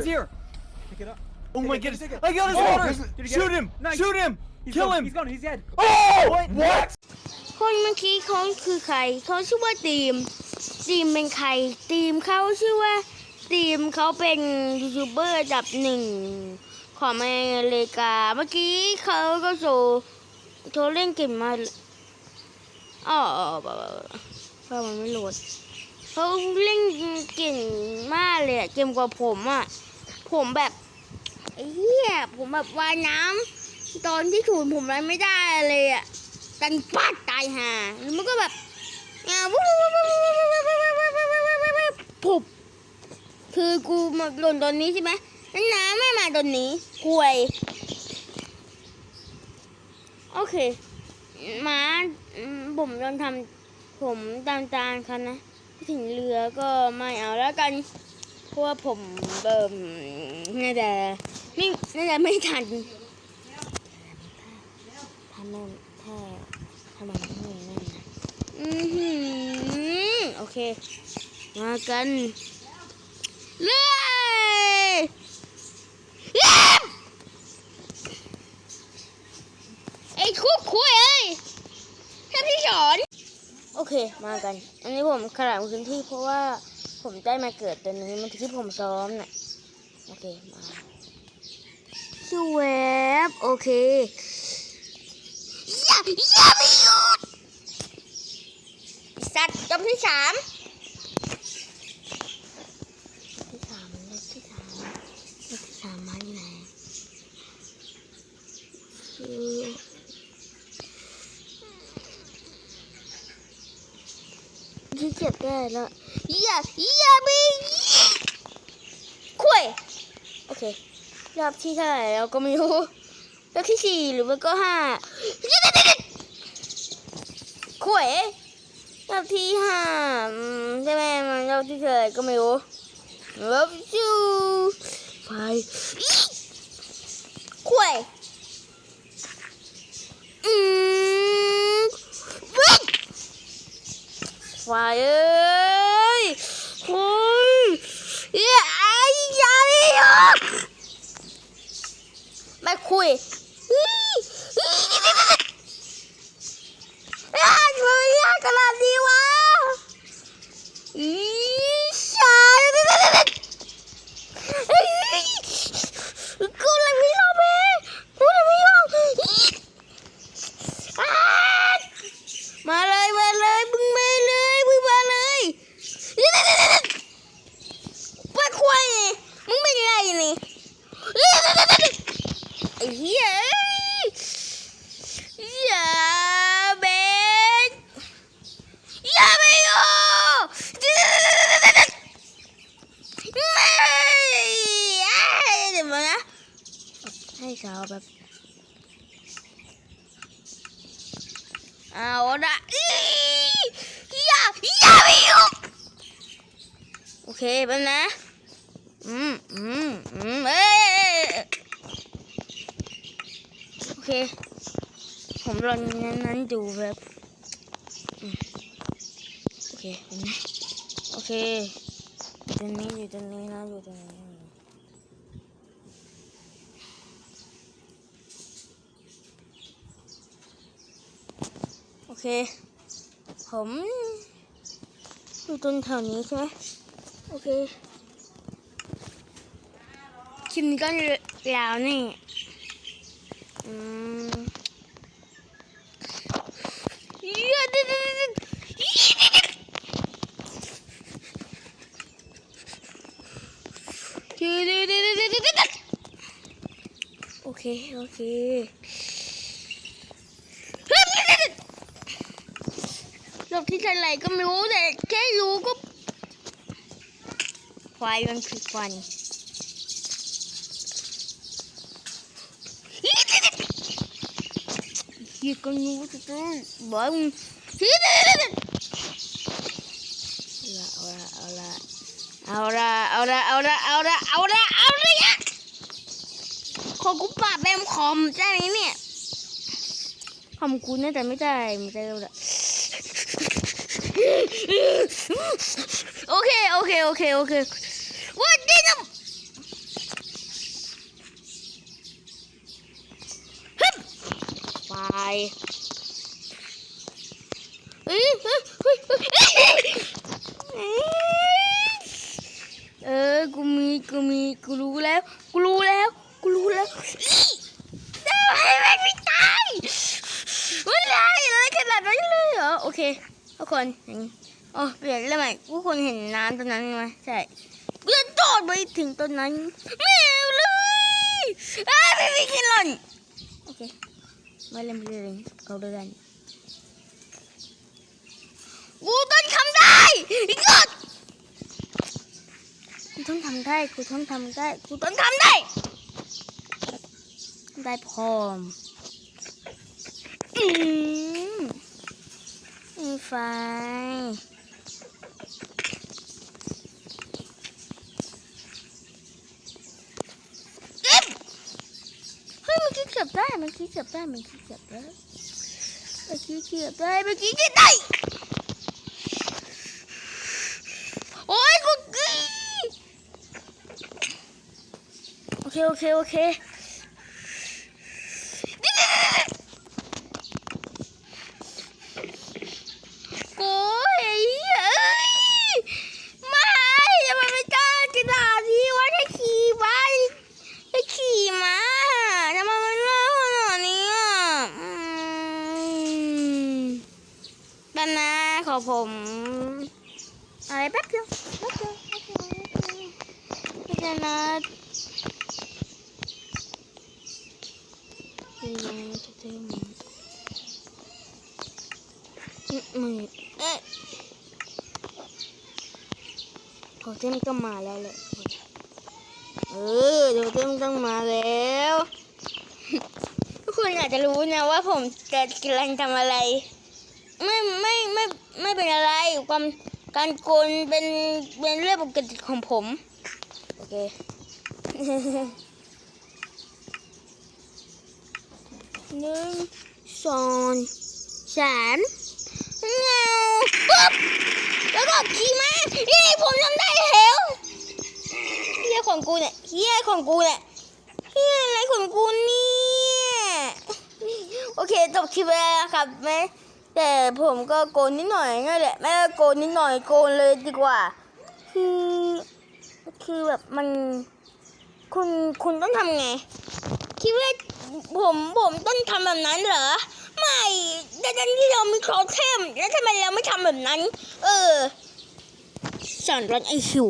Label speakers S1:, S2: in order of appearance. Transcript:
S1: He's here.
S2: Pick it up.
S1: Oh
S2: Take
S1: my
S2: it, take it,
S1: goodness!
S2: take it.
S1: I got his
S2: Oh,
S1: orders.
S2: this is- Did you get
S1: Shoot
S2: it?
S1: him!
S2: Nice.
S1: Shoot him!
S2: He's
S1: Kill
S2: gone.
S1: him!
S2: He's gone. He's dead.
S1: Oh! What?
S3: คนเมื่อกี้เขาคือใครเขาชื่อว่าตีมตีมเป็นใครตีมเขาชื่อว่าตีมเขาเป็นยูทูบเบอร์อันดับหนึ่งของอเมริกา เมื่อกี้เขาก็โชว์โชว์เล่นเกมมาอ๋อเพราะมันไม่โหลดเขาเล่นเก่งมากเลยอะเกมกว่าผมอะ ผมแบบเฮียผมแบบว่ายน้ำตอนที่ถูนผมอะไรไม่ได้เลยอะกันปัดตายห่าหรือมันก็แบบงาวุ้บปุบคือกูมาหล่นตอนนี้ใช่ไหมน้ำไม่มาตอนนี้กวย โอเค ม้าผมโดนทำผมตามจานคันนะ ถึงเรือก็ไม่เอาแล้วกัน เพราะว่าผมเบิ่มน่าจะไม่น่าจะไม่ทันทำไม่ถ้าทำไมไม่นั่นนะอือหือโอเค มากันเลยเยี่ยไอ้คุกคุยเอ้ยท่าพี่สอน โอเค มากัน อันนี้ผมขนาดพื้นที่เพราะว่า ผมได้มาเกิดตัวนี้มันที่ผมซ้อมน่ะ โอเค มาชื่อเว็บโอเคอย่าอย่าไม่หยุดสัตว์จำที่สามที่สามเลขที่สามเลขที่สามมาอยู่ไหนคือที่เจ็บได้แล้ว อย่าอย่าไม่คุยโอเครอบที่เท่าไหร่เราก็ไม่รู้รอบที่สี่หรือว่าก็ห้าคุยรอบที่ห้าใช่ไหมมันรอบที่เท่าไหร่ก็ไม่รู้รอบจูไปคุยอืมวิ่งไฟเอ้ยคุยอย่าอย่าไม่หยุด ไม่ คุยอ้าวทำไมยากขนาดนี้วะอี yeah. Yeah, man. Yeah, man. Oh. Hay sao bẹp. À, ổn đã. Yeah, yeah, man. Ok, bên nè. ผมลองนั้นนั้นดูแบบโอเคโอเคอยู่ตรงนี้อยู่ตรงนี้นะอยู่ตรงนี้โอเค ผมอยู่ตรงแถวนี้ใช่ไหมโอเคคลิปนี้ก็ยาวนี่อืม โอเค โอเครอบที่เท่าไรก็ไม่รู้แต่แค่รู้ก็ควายมันคือควันเฮียก็รู้จะต้องบอเมึงเอาละเอาละเอาละ เอาละเอาละเอาละเอาละเอาละเอาละยะขอกูปาแบมคอมได้ไหมเนี่ยคำมกูน่าจะไม่ใด้ไม่ได้แล้วละโอเคโอเคโอเคโอเควัาดีนะไป กูมีกูมีกูรู้แล้วกูรู้แล้วกูรู้แล้วอีจะให้ม่งไม่ตายไม่ได้เลยขนาดนั้นเลยเหรอโอเคทุกคนเห็นอ๋อเปลี่ยนเรื่องใหม่ทุกคนเห็นน้ำตรงนั้นไหมใช่กูจะโดดไปถึงต้นนั้นไม่เอาเลยอ้าวไม่มีกินหล่นโอเคมาเล่นเรื่องเอาเรื่องกูต้องทำได้อีกด กูต้องทำได้กูต้องทำได้กูต้องทำได้ ได้พร้อมอืมไฟเก็บเฮ้ยเมื่อกี้เก็บได้เมื่อกี้เก็บได้เมื่อกี้เก็บได้เมื่อกี้เก็บได้เมื่อกี้เก็บได้โอ้ยกูกรีดโอ เคโอเคโอเคโอ้ยไอ้เหี้ยเอ้ยไม่ทำไมไม่กล้ากระดาษที่ว่าจะขี่ม้าจะขี่ม้าทำไมมันเล่าขนาดนี้อะอืมด้านหน้าขอผมอะไรแป๊บเดียวแป๊บเดียวแป๊บเดียวแป๊บเดียวนะ ยังไงจะเต็มมือเอ๊ะโทเทมก็มาแล้วแหละเออโทเทมต้องมาแล้ว ทุกคนอาจจะรู้นะว่าผมจะกำลังทำอะไร ไม่ไม่ไม่ไม่เป็นอะไรความการโกนเป็นเป็นเรื่องปกติของผม โอเค หนึ่งสองสามเงาปุ๊บแล้วก็ขี่มาเฮ้ยผมทำได้แล้วเฮียของกูเนี่ยเฮียของกูเนี่ยเฮียอะไรของกูเนี่ยโอเคจบคลิปแล้วนะครับแม่แต่ผมก็โกนนิดหน่อยนั่นแหละแม่โกนนิดหน่อยโกนเลยดีกว่า คือคือแบบมัน คุณคุณต้องทำไงคิดว่า ผมผมต้องทำแบบนั้นเหรอ ไม่แต่ตอนที่เรามีโครเทมแล้วทำไมเราไม่ทำแบบนั้น เออสอนรันไอคิว